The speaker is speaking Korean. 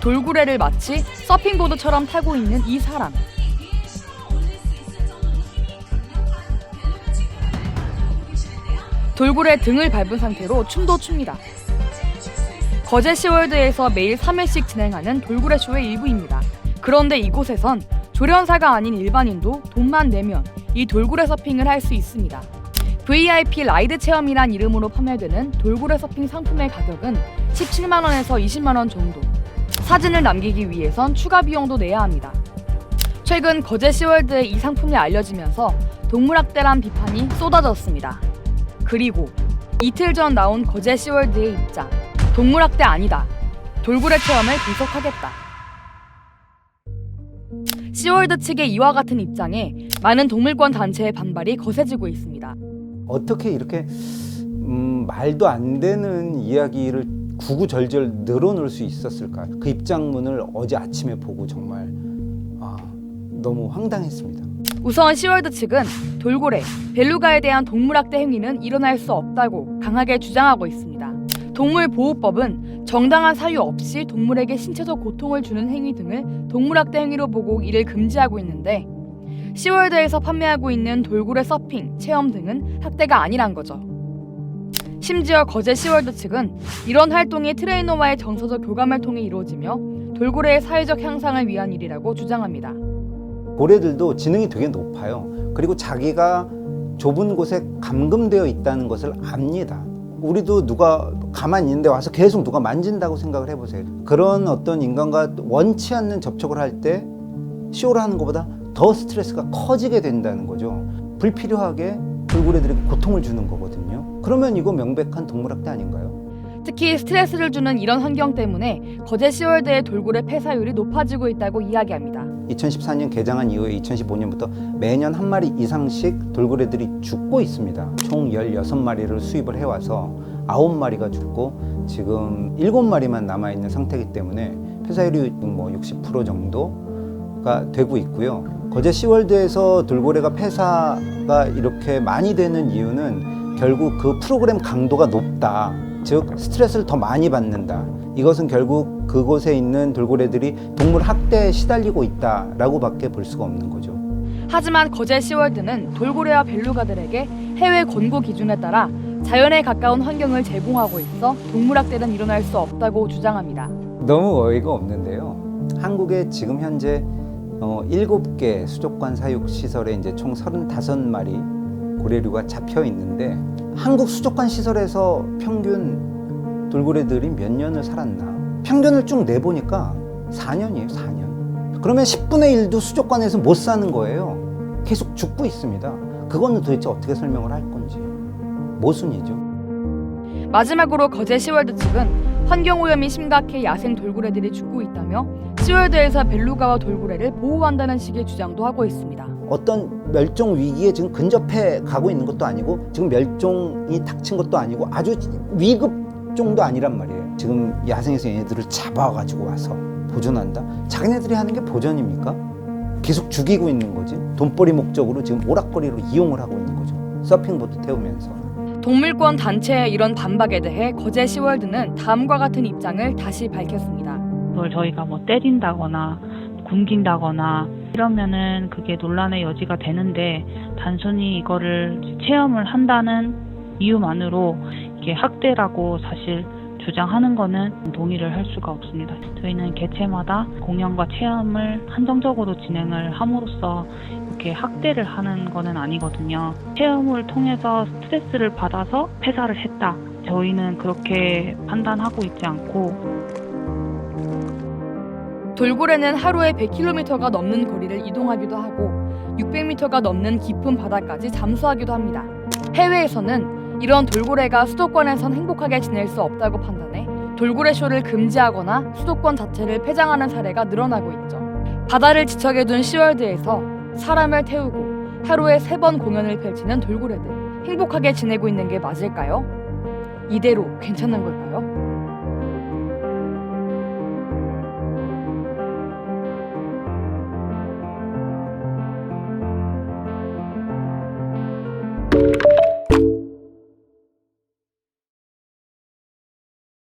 돌고래를 마치 서핑보드처럼 타고 있는 이 사람. 돌고래 등을 밟은 상태로 춤도 춥니다. 거제 시월드에서 매일 3회씩 진행하는 돌고래 쇼의 일부입니다. 그런데 이곳에선 조련사가 아닌 일반인도 돈만 내면 이 돌고래 서핑을 할 수 있습니다. VIP 라이드 체험이란 이름으로 판매되는 돌고래 서핑 상품의 가격은 17만 원에서 20만 원 정도. 사진을 남기기 위해선 추가 비용도 내야 합니다. 최근 거제 시월드의 이 상품이 알려지면서 동물학대란 비판이 쏟아졌습니다. 그리고 이틀 전 나온 거제 시월드의 입장. 동물학대 아니다. 돌고래 체험을 계속하겠다. 시월드 측의 이와 같은 입장에 많은 동물권 단체의 반발이 거세지고 있습니다. 어떻게 이렇게 음, 말도 안 되는 이야기를 구구절절 늘어놓을 수 있었을까? 그 입장문을 어제 아침에 보고 정말 아, 너무 황당했습니다. 우선 시월드 측은 돌고래, 벨루가에 대한 동물학대 행위는 일어날 수 없다고 강하게 주장하고 있습니다. 동물보호법은 정당한 사유 없이 동물에게 신체적 고통을 주는 행위 등을 동물학대 행위로 보고 이를 금지하고 있는데 시월드에서 판매하고 있는 돌고래 서핑, 체험 등은 학대가 아니란 거죠. 심지어 거제 시월드 측은 이런 활동이 트레이너와의 정서적 교감을 통해 이루어지며 돌고래의 사회적 향상을 위한 일이라고 주장합니다. 고래들도 지능이 되게 높아요. 그리고 자기가 좁은 곳에 감금되어 있다는 것을 압니다. 우리도 누가 가만히 있는데 와서 계속 누가 만진다고 생각을 해보세요. 그런 어떤 인간과 원치 않는 접촉을 할때 쇼를 하는 것보다 더 스트레스가 커지게 된다는 거죠. 불필요하게 돌고래들에게 고통을 주는 거거든요. 그러면 이거 명백한 동물학대 아닌가요? 특히 스트레스를 주는 이런 환경 때문에 거제 시월드의 돌고래 폐사율이 높아지고 있다고 이야기합니다. 2014년 개장한 이후에 2015년부터 매년 한 마리 이상씩 돌고래들이 죽고 있습니다. 총 16마리를 수입을 해와서 9마리가 죽고 지금 7마리만 남아있는 상태이기 때문에 폐사율이 뭐 60% 정도가 되고 있고요. 거제 시월드에서 돌고래가 폐사가 이렇게 많이 되는 이유는 결국 그 프로그램 강도가 높다. 즉 스트레스를 더 많이 받는다. 이것은 결국 그곳에 있는 돌고래들이 동물 학대에 시달리고 있다라고밖에 볼 수가 없는 거죠. 하지만 거제 시월드는 돌고래와 벨루가들에게 해외 권고 기준에 따라 자연에 가까운 환경을 제공하고 있어 동물 학대는 일어날 수 없다고 주장합니다. 너무 어이가 없는데요. 한국에 지금 현재 어, 7개 수족관 사육 시설에 이제 총 35마리 고래류가 잡혀 있는데 한국 수족관 시설에서 평균 돌고래들이 몇 년을 살았나? 평균을 쭉 내보니까 4년이에요, 4년. 그러면 10분의 1도 수족관에서 못 사는 거예요. 계속 죽고 있습니다. 그거는 도대체 어떻게 설명을 할 건지. 모순이죠. 마지막으로 거제 시월드 측은 환경오염이 심각해 야생 돌고래들이 죽고 있다며 시월드에서 벨루가와 돌고래를 보호한다는 식의 주장도 하고 있습니다. 어떤 멸종 위기에 지금 근접해 가고 있는 것도 아니고 지금 멸종이 닥친 것도 아니고 아주 위급 정도 아니란 말이에요. 지금 야생에서 얘네들을 잡아가지고 와서 보존한다? 자기네들이 하는 게 보존입니까? 계속 죽이고 있는 거지. 돈벌이 목적으로 지금 오락거리로 이용을 하고 있는 거죠. 서핑보드 태우면서. 동물권 단체의 이런 반박에 대해 거제 시월드는 다음과 같은 입장을 다시 밝혔습니다. 그걸 저희가 뭐 때린다거나 굶긴다거나 이러면은 그게 논란의 여지가 되는데 단순히 이거를 체험을 한다는 이유만으로 이게 학대라고 사실 주장하는 거는 동의를 할 수가 없습니다. 저희는 개체마다 공연과 체험을 한정적으로 진행을 함으로써 이렇게 학대를 하는 거는 아니거든요. 체험을 통해서 스트레스를 받아서 폐사를 했다. 저희는 그렇게 판단하고 있지 않고 돌고래는 하루에 100km가 넘는 거리를 이동하기도 하고 600m가 넘는 깊은 바다까지 잠수하기도 합니다. 해외에서는 이런 돌고래가 수도권에선 행복하게 지낼 수 없다고 판단해 돌고래 쇼를 금지하거나 수도권 자체를 폐장하는 사례가 늘어나고 있죠. 바다를 지척에 둔 시월드에서 사람을 태우고 하루에 세 번 공연을 펼치는 돌고래들 행복하게 지내고 있는 게 맞을까요? 이대로 괜찮은 걸까요?